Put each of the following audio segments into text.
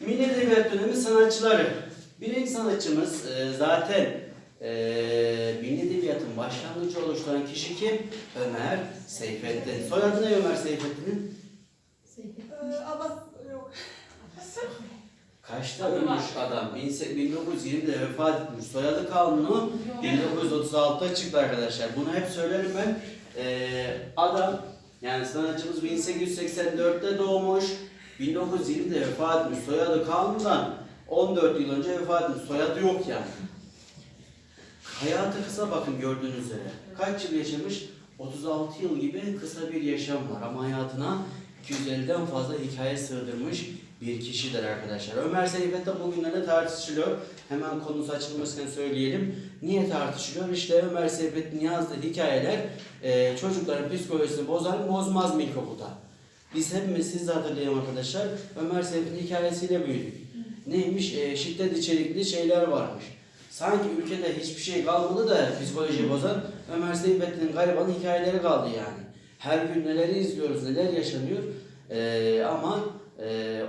Milli Edebiyat dönemi sanatçıları. Birinci sanatçımız e, zaten e, Milli Edebiyat'ın başlangıcı oluşturan kişi kim? Ömer Seyfettin. Soyadı ne Ömer Seyfettin'in? Ee, Abbas yok. Kaçta ölmüş adam? 1920'de vefat etmiş. Soyadı kanunu 1936'da çıktı arkadaşlar. Bunu hep söylerim ben. Ee, adam yani sanatçımız 1884'te doğmuş. 1920'de vefat etmiş. Soyadı kanundan 14 yıl önce vefat etmiş. Soyadı yok yani. Hayatı kısa bakın gördüğünüz üzere. Kaç yıl yaşamış? 36 yıl gibi kısa bir yaşam var ama hayatına 250'den fazla hikaye sığdırmış bir kişidir arkadaşlar. Ömer Seyfettin bugünlerde tartışılıyor. Hemen konusu açılmışken söyleyelim. Niye tartışılıyor? İşte Ömer Seyfettin yazdığı hikayeler e, çocukların psikolojisini bozar mı bozmaz mı ilkokulda? Biz hepimiz siz de hatırlayın arkadaşlar. Ömer Seyfettin hikayesiyle büyüdük. Neymiş? E, şiddet içerikli şeyler varmış. Sanki ülkede hiçbir şey kalmadı da psikolojiyi bozan Ömer Seyfettin'in garibanın hikayeleri kaldı yani. Her gün neleri izliyoruz, neler yaşanıyor. E, ama e,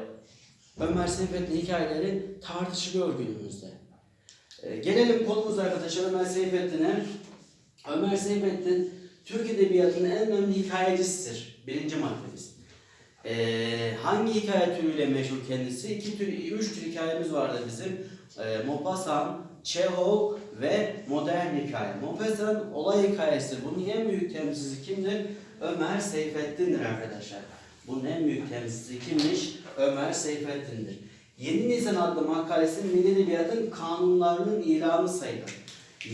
Ömer Seyfettin hikayeleri tartışılıyor günümüzde. E, gelelim konumuza arkadaşlar Ömer Seyfettin'e. Ömer Seyfettin Türk Edebiyatı'nın en önemli hikayecisidir. Birinci maddemiz. E, hangi hikaye türüyle meşhur kendisi? İki tür, üç tür hikayemiz vardı bizim. E, Maupassant, Çehov ve modern hikaye. Maupassant olay hikayesidir. Bunun en büyük temsilcisi kimdir? Ömer Seyfettin'dir arkadaşlar. Bunun en büyük temsilcisi kimmiş? Ömer Seyfettin'dir. Yeni Nisan adlı makalesi Milli Edebiyat'ın kanunlarının ilanı sayılır.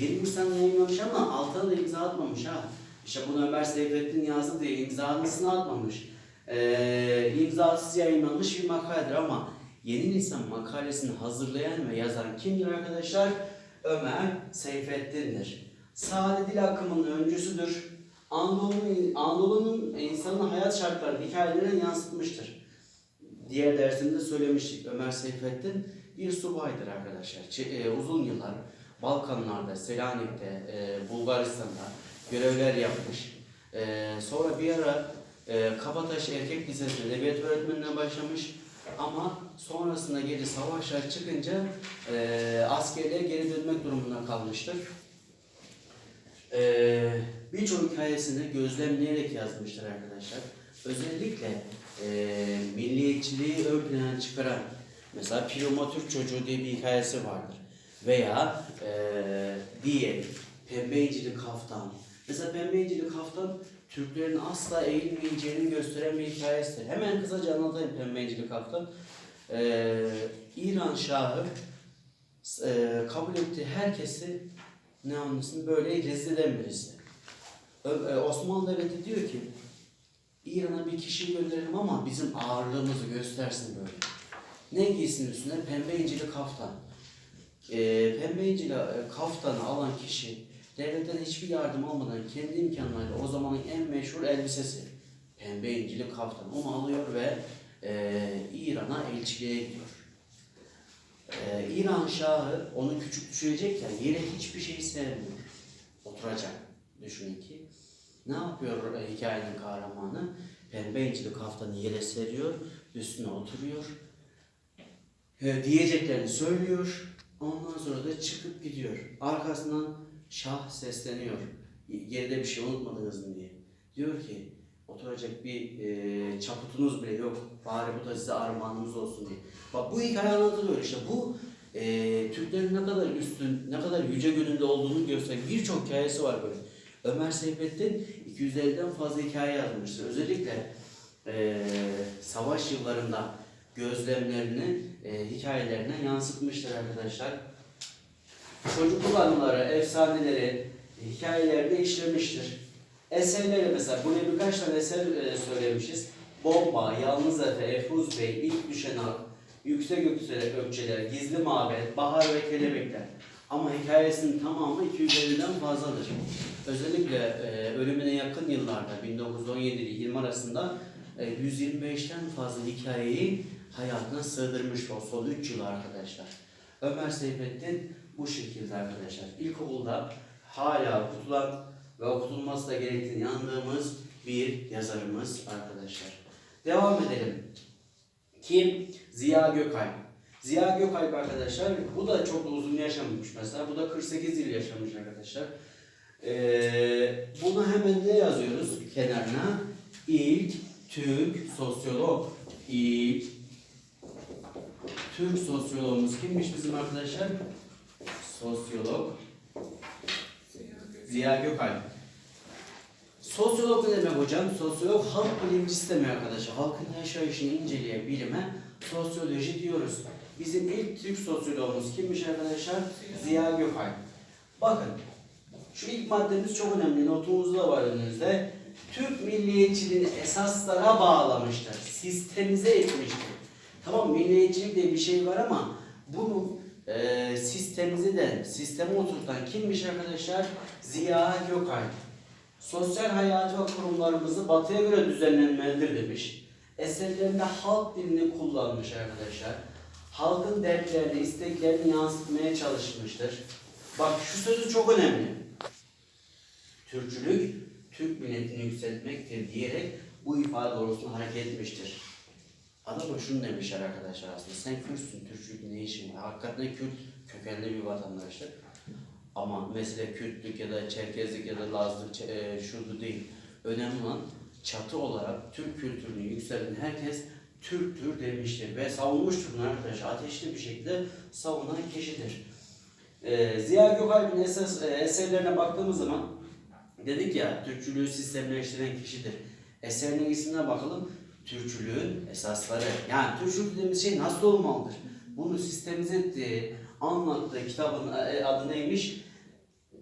Yeni Nisan yayınlamış ama altına da imza atmamış ha. İşte bunu Ömer Seyfettin yazdı diye imzasını atmamış. Ee, imzasız yayınlanmış bir makaledir ama Yeni Nisan makalesini hazırlayan ve yazan kimdir arkadaşlar? Ömer Seyfettin'dir. Sade dil akımının öncüsüdür. Anadolu'nun Anadolu'nun insanın hayat şartlarını hikayelerine yansıtmıştır. Diğer dersimde söylemiştik. Ömer Seyfettin bir subaydır arkadaşlar. Ç- e, uzun yıllar Balkanlarda, Selanik'te, e, Bulgaristan'da görevler yapmış. E, sonra bir ara e, Kabataş Erkek Lisesi'nde edebiyat öğretmenine başlamış. Ama sonrasında geri savaşlar çıkınca e, askerliğe geri dönmek durumunda kalmıştır. Ee, birçok hikayesini gözlemleyerek yazmıştır arkadaşlar. Özellikle e, milliyetçiliği ön plana çıkaran mesela Piroma Türk Çocuğu diye bir hikayesi vardır. Veya e, diye Pembe İncili Kaftan. Mesela Pembe İncili Kaftan Türklerin asla eğilmeyeceğini gösteren bir hikayesidir. Hemen kısaca anlatayım Pembe İncili Kaftan. Ee, İran Şahı e, kabul ettiği herkesi ne anlasın böyle rezil eden birisi. E, Osmanlı Devleti diyor ki İran'a bir kişi gönderelim ama bizim ağırlığımızı göstersin böyle. Ne giysin üstüne? Pembe incili kaftan. E, pembe incili kaftanı alan kişi devletten hiçbir yardım almadan kendi imkanlarıyla o zamanın en meşhur elbisesi pembe incili kaftan. Onu alıyor ve e, İran'a elçiliğe gidiyor. Ee, İran Şahı onu küçük düşürecek ya yere hiçbir şey sermiyor. Oturacak. Düşünün ki. Ne yapıyor e, hikayenin kahramanı? Pembe incili kaftanı yere seriyor. Üstüne oturuyor. E, diyeceklerini söylüyor. Ondan sonra da çıkıp gidiyor. Arkasından Şah sesleniyor. Geride bir şey unutmadınız mı diye. Diyor ki oturacak bir e, çaputunuz bile yok. Bari bu da size armağanımız olsun diye. Bak bu hikaye anlatılıyor işte. Bu e, Türklerin ne kadar üstün, ne kadar yüce gönüllü olduğunu gösteren birçok hikayesi var böyle. Ömer Seyfettin 250'den fazla hikaye yazmıştır. Özellikle e, savaş yıllarında gözlemlerini e, hikayelerine yansıtmıştır arkadaşlar. Çocukluk anıları, efsaneleri, hikayelerini işlemiştir. Eserleri mesela, buraya birkaç tane eser e, söylemişiz. Bomba, Yalnız Efe, Efruz Bey, İlk Düşen Ak, Yüksek Ökçeler, Gizli Mabet, Bahar ve Kelebekler. Ama hikayesinin tamamı 250'den fazladır. Özellikle e, ölümüne yakın yıllarda 1917 ile 20 arasında e, 125'ten fazla hikayeyi hayatına sığdırmış o son 3 yıl arkadaşlar. Ömer Seyfettin bu şekilde arkadaşlar. İlkokulda hala okutulan ve okutulması da gerektiğini inandığımız bir yazarımız arkadaşlar. Devam edelim. Kim? Ziya Gökalp. Ziya Gökalp arkadaşlar bu da çok uzun yaşamış mesela. Bu da 48 yıl yaşamış arkadaşlar. Ee, bunu hemen ne yazıyoruz kenarına? İlk Türk sosyolog. İlk Türk sosyologumuz kimmiş bizim arkadaşlar? Sosyolog Ziya Gökalp. Sosyolog ne demek hocam? Sosyolog halk bilimcisi demek arkadaşlar. Halkın yaşayışını inceleyen bilime sosyoloji diyoruz. Bizim ilk Türk sosyologumuz kimmiş arkadaşlar? Ziya Gökalp. Bakın şu ilk maddemiz çok önemli. Notumuz da var önünüzde. Türk milliyetçiliğini esaslara bağlamıştır. Sistemize etmiştir. Tamam milliyetçilik diye bir şey var ama bunu e, sistemize de sisteme oturtan kimmiş arkadaşlar? Ziya Gökalp. Sosyal hayatı ve kurumlarımızı batıya göre düzenlenmelidir demiş. Eserlerinde halk dilini kullanmış arkadaşlar. Halkın dertlerini, isteklerini yansıtmaya çalışmıştır. Bak şu sözü çok önemli. Türkçülük, Türk milletini yükseltmektir diyerek bu ifade doğrultusunda hareket etmiştir. Adam da şunu demişler arkadaşlar aslında. Sen Kürtsün, Türkçülük ne işin var? Hakikaten Kürt kökenli bir vatandaştır. Ama mesele Kürtlük ya da Çerkezlik ya da Lazlık e, şurdu değil. Önemli olan çatı olarak Türk kültürünü yükselten herkes Türktür demiştir ve savunmuştur arkadaşlar. Ateşli bir şekilde savunan kişidir. Ee, Ziya Gökalp'in esas, e, eserlerine baktığımız zaman dedik ya Türkçülüğü sistemleştiren kişidir. Eserinin ismine bakalım. Türkçülüğün esasları. Yani Türkçülük dediğimiz şey nasıl olmalıdır? Bunu sistemize ettiği, anlattığı kitabın e, adı neymiş?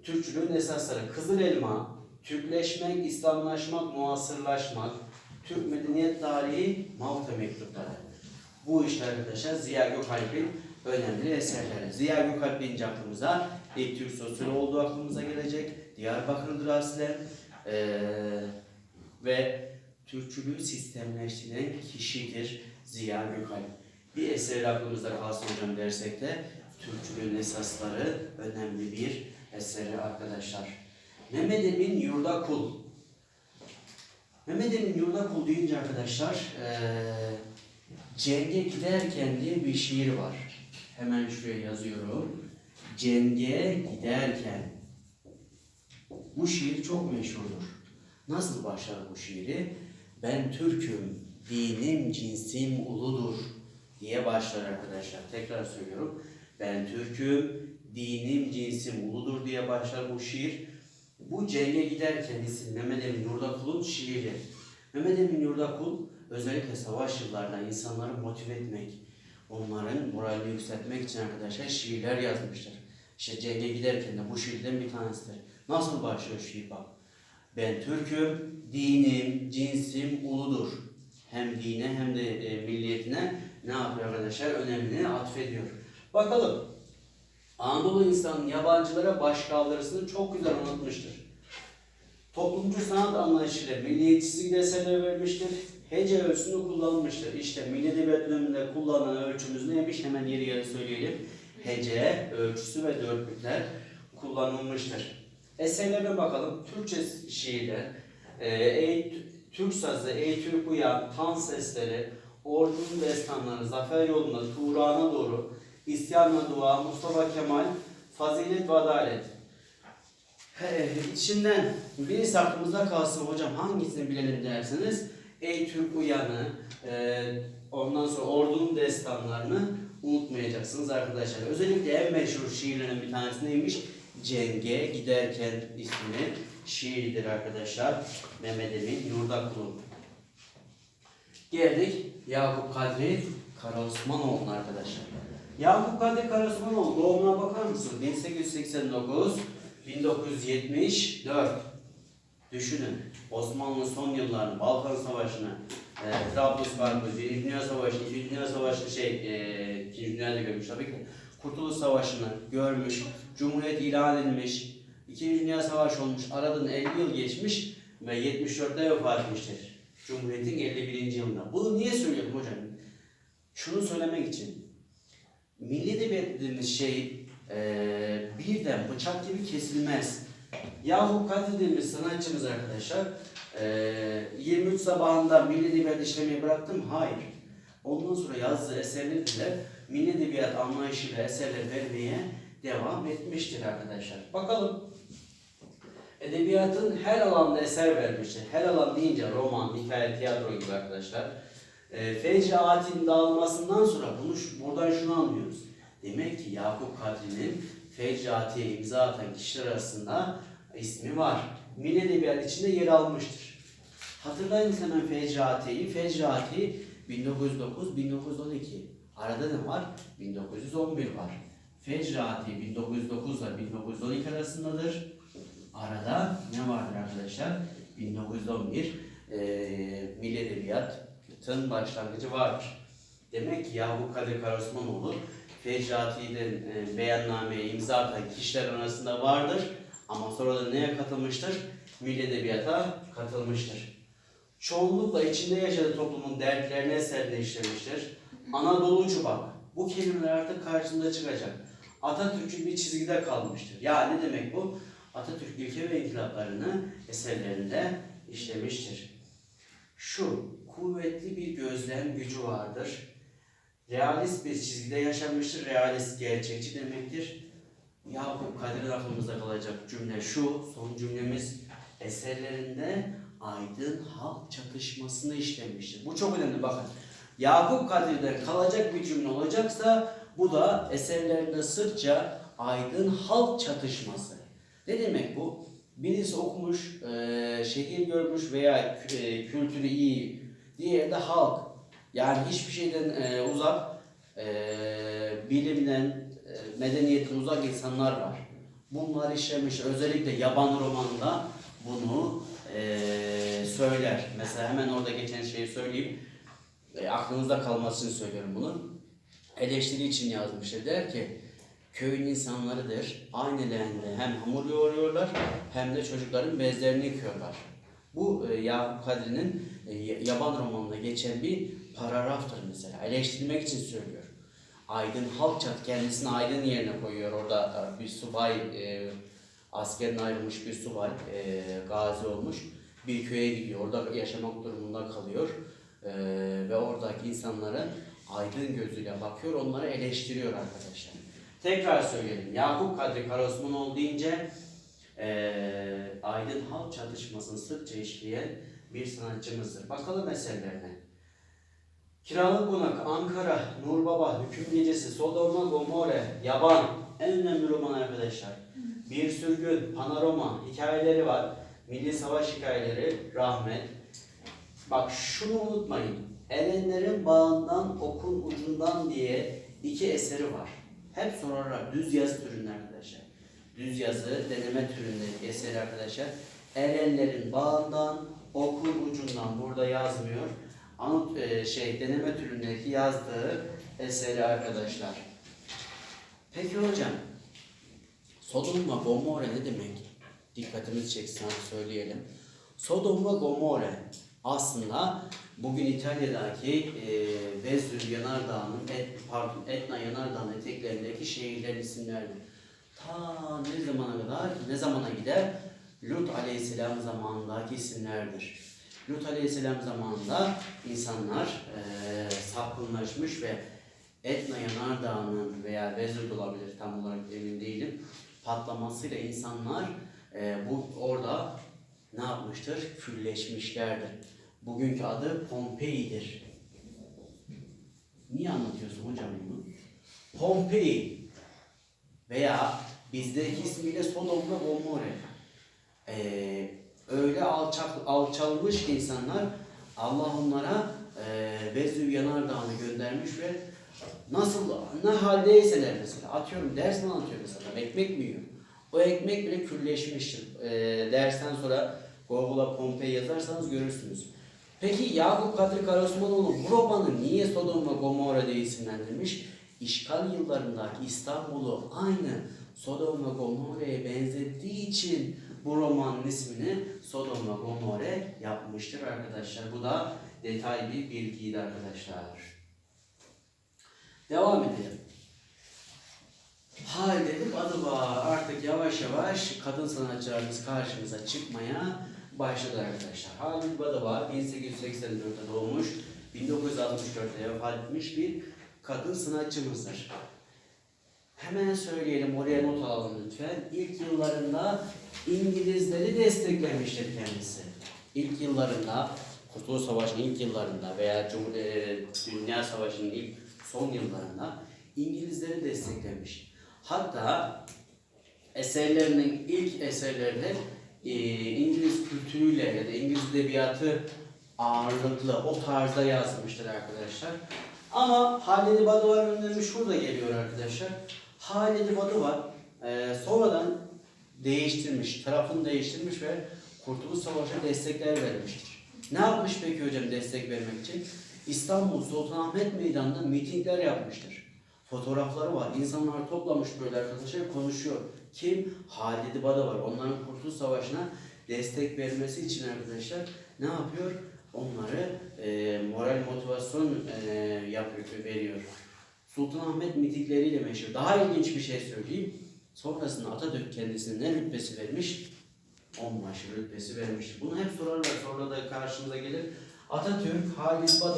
Türkçülüğün esasları. Kızıl elma, Türkleşmek, İslamlaşmak, muasırlaşmak, Türk medeniyet tarihi, Malta mektupları. Bu işte arkadaşlar Ziya Gökalp'in önemli eserleri. Ziya Gökalp deyince aklımıza ilk Türk sosyoloğu olduğu aklımıza gelecek. Diyarbakır'dır aslen. Ee, ve Türkçülüğü sistemleştiren kişidir Ziya Gökalp. Bir eseri aklımızda kalsın hocam dersek de Türkçülüğün esasları önemli bir eseri arkadaşlar. Mehmet Emin Yurda Kul. Mehmet Emin Yurda Kul deyince arkadaşlar eee Cenge giderken diye bir şiir var. Hemen şuraya yazıyorum. Cenge giderken. Bu şiir çok meşhurdur. Nasıl başlar bu şiiri? Ben Türk'üm, dinim, cinsim uludur diye başlar arkadaşlar. Tekrar söylüyorum. Ben Türk'üm, dinim, cinsim uludur diye başlar bu şiir. Bu Cenge giderken isim Mehmet Emin Yurdakul'un şiiri. Mehmet Emin Yurdakul özellikle savaş yıllarında insanları motive etmek, onların moralini yükseltmek için arkadaşlar şiirler yazmıştır. İşte Cenge giderken de bu şiirden bir tanesidir. Nasıl başlıyor şiir bak. Ben Türk'üm, dinim, cinsim uludur. Hem dine hem de e, milliyetine ne yapıyor arkadaşlar? Önemini atfediyor. Bakalım. Anadolu insanının yabancılara başkaldırısını çok güzel anlatmıştır. Toplumcu sanat anlayışıyla milliyetçilik eserler vermiştir. Hece ölçüsünü kullanmıştır. İşte Milli Edebiyat döneminde kullanılan ölçümüz neymiş? Hemen yeri yeri söyleyelim. Hece, ölçüsü ve dörtlükler kullanılmıştır. Eserlerine bakalım. Türkçe şiirler, e, Ey Türk sazı, Ey Türk Uyan, Tan sesleri, Ordunun destanları, Zafer yolunda, Turan'a doğru, İsyanla Dua, Mustafa Kemal, Fazilet ve Adalet. He, içinden birisi aklımızda kalsın hocam hangisini bilelim derseniz Ey Türk Uyanı, e, ondan sonra Ordunun destanlarını unutmayacaksınız arkadaşlar. Özellikle en meşhur şiirlerin bir tanesi neymiş? Cenge Giderken ismini şiiridir arkadaşlar. Mehmet Emin Yurdakul'un. Geldik Yakup Kadri Karaosmanoğlu'na arkadaşlar. Yakup Kadri Karaosmanoğlu doğumuna bakar mısın? 1889 1974. Düşünün Osmanlı'nın son yıllarını, Balkan Savaşı'nı, e, Trablusgarp'ı, Birinci Dünya Savaşı'nı, İkinci Dünya Savaşı'nı şey, e, İkinci Dünya'da görmüş tabii ki. Kurtuluş Savaşı'nı görmüş, Cumhuriyet ilan edilmiş, İkinci Dünya Savaşı olmuş, aradan 50 yıl geçmiş ve 74'te vefat etmiştir. Cumhuriyet'in 51. yılında. Bunu niye söylüyorum hocam? Şunu söylemek için. Milli edebiyat dediğimiz şey e, birden bıçak gibi kesilmez. Yahu Kadri dediğimiz sanatçımız arkadaşlar e, 23 sabahında Milli Edebiyat işlemeyi bıraktım. Hayır. Ondan sonra yazdığı eserleri de milli edebiyat anlayışıyla eserler vermeye devam etmiştir arkadaşlar. Bakalım. Edebiyatın her alanda eser vermiştir. Her alan deyince roman, hikaye, tiyatro gibi arkadaşlar. E, Fecaatin dağılmasından sonra bunu buradan şunu anlıyoruz. Demek ki Yakup Kadri'nin Fecaati'ye imza atan kişiler arasında ismi var. Milli Edebiyat içinde yer almıştır. Hatırlayın hemen Fecaati'yi. Fecaati 1909-1912. Arada ne var? 1911 var. Fecaati 1909 ile 1912 arasındadır. Arada ne vardır arkadaşlar? 1911 eee Milli Edebiyat'ın başlangıcı vardır. Demek ki Yakup Kadir Karosmanoğlu Fecaati'den e, beyannameye imza atan kişiler arasında vardır. Ama sonra da neye katılmıştır? Milli Edebiyat'a katılmıştır. Çoğunlukla içinde yaşadığı toplumun dertlerini eserine işlemiştir. Anadolucu bak. Bu kelimeler artık karşımıza çıkacak. Atatürk'ün bir çizgide kalmıştır. Ya ne demek bu? Atatürk ilke ve inkılaplarını eserlerinde işlemiştir. Şu, kuvvetli bir gözlem gücü vardır. Realist bir çizgide yaşamıştır. Realist gerçekçi demektir. Yakup Kadir'in aklımızda kalacak cümle şu, son cümlemiz eserlerinde aydın halk çatışmasını işlemiştir. Bu çok önemli bakın. Yakup Kadir'de kalacak bir cümle olacaksa bu da eserlerinde sıkça aydın halk çatışması. Ne demek bu? Birisi okumuş, eee, şehir görmüş veya eee, kültürü iyi, diğeri de halk. Yani hiçbir şeyden eee, uzak, eee, bilimden, eee, medeniyetten uzak insanlar var. Bunlar işlemiş. Özellikle yaban romanında bunu eee, söyler. Mesela hemen orada geçen şeyi söyleyeyim. E, aklınızda kalmasını söylüyorum bunu. Eleştiri için yazmıştır. Der ki köyün insanlarıdır. Aynı hem hamur yoğuruyorlar hem de çocukların bezlerini yıkıyorlar. Bu e, Yakup Kadri'nin e, yaban romanında geçen bir paragraftır mesela. Eleştirmek için söylüyor. Aydın halk çat kendisini aydın yerine koyuyor. Orada e, bir subay e, askerden ayrılmış bir subay e, gazi olmuş. Bir köye gidiyor. Orada yaşamak durumunda kalıyor. Ve oradaki insanların aydın gözüyle bakıyor. Onları eleştiriyor arkadaşlar. Tekrar söyleyelim. Yakup Kadri Karaosmanoğlu deyince eee aydın halk çatışmasını sıkça işleyen bir sanatçımızdır. Bakalım eserlerine. Kiralık Konak, Ankara, Nur Baba, Hüküm Gecesi, Sodoma, Gomorre, Yaban. En önemli roman arkadaşlar. Bir Sürgün, Panorama, hikayeleri var. Milli Savaş hikayeleri, Rahmet. Bak şunu unutmayın. Erenlerin bağından, okun ucundan diye iki eseri var. Hep sorarlar. Düz yazı türünde arkadaşlar. Düz yazı, deneme türünde eseri arkadaşlar. Erenlerin bağından, okun ucundan burada yazmıyor. Anıt e, şey deneme türündeki yazdığı eseri arkadaşlar. Peki hocam, Sodom ve Gomorre ne demek? Dikkatimizi çeksin söyleyelim. Sodom ve Gomorre aslında bugün İtalya'daki e, Vezüv Yanardağı'nın, et, pardon Etna Yanardağı'nın eteklerindeki şehirlerin isimleridir. Ta ne zamana kadar, ne zamana gider? Lut Aleyhisselam zamanındaki isimlerdir. Lut Aleyhisselam zamanında insanlar e, sapkınlaşmış ve Etna Yanardağı'nın veya de olabilir tam olarak emin değilim patlamasıyla insanlar e, bu orada ne yapmıştır? Külleşmişlerdir. Bugünkü adı Pompei'dir. Niye anlatıyorsun hocam bunu? Pompei veya bizdeki ismiyle Sodom ve Gomorre. Ee, öyle alçak, alçalmış insanlar Allah onlara e, Vezüv Yanardağı'nı göndermiş ve nasıl ne haldeyseler mesela atıyorum ders mi anlatıyor mesela ekmek mi yiyor? O ekmek bile külleşmiştir. E, dersten sonra Google'a Pompei yazarsanız görürsünüz. Peki Yakup Kadri Karosmanoğlu bu romanı niye Sodom ve Gomorra diye isimlendirmiş? İşgal yıllarındaki İstanbul'u aynı Sodom ve Gomorra'ya benzettiği için bu romanın ismini Sodom ve Gomorra yapmıştır arkadaşlar. Bu da detay bir bilgiydi arkadaşlar. Devam edelim. Hal dedim adı var. Artık yavaş yavaş kadın sanatçılarımız karşımıza çıkmaya başladı arkadaşlar. Halil Bada var. 1884'te doğmuş. 1964'te vefat etmiş bir kadın sanatçımızdır. Hemen söyleyelim, oraya not alalım lütfen. İlk yıllarında İngilizleri desteklemiştir kendisi. İlk yıllarında, Kurtuluş Savaşı'nın ilk yıllarında veya Cumhur- e, Dünya Savaşı'nın ilk son yıllarında İngilizleri desteklemiş. Hatta eserlerinin ilk eserlerinde e, İngiliz kültürüyle ya da İngiliz edebiyatı ağırlıklı o tarzda yazmıştır arkadaşlar. Ama Halid-i Badıvar'ın önemi şurada geliyor arkadaşlar. Halid-i Badıvar e, sonradan değiştirmiş, tarafını değiştirmiş ve Kurtuluş Savaşı'na destekler vermiştir. Ne yapmış peki hocam destek vermek için? İstanbul Sultanahmet Meydanı'nda mitingler yapmıştır. Fotoğrafları var. İnsanlar toplamış böyle arkadaşlar konuşuyor. Kim? Halid-i Badıvar. Onların Kurtuluş Savaşı'na destek vermesi için arkadaşlar ne yapıyor? Onları e, moral motivasyon e, yapıyor, veriyor. Sultanahmet mitingleriyle meşhur. Daha ilginç bir şey söyleyeyim. Sonrasında Atatürk kendisine ne rütbesi vermiş? Onbaşı rütbesi vermiş. Bunu hep sorarlar. Sonra da karşımıza gelir. Atatürk Halid Badıvar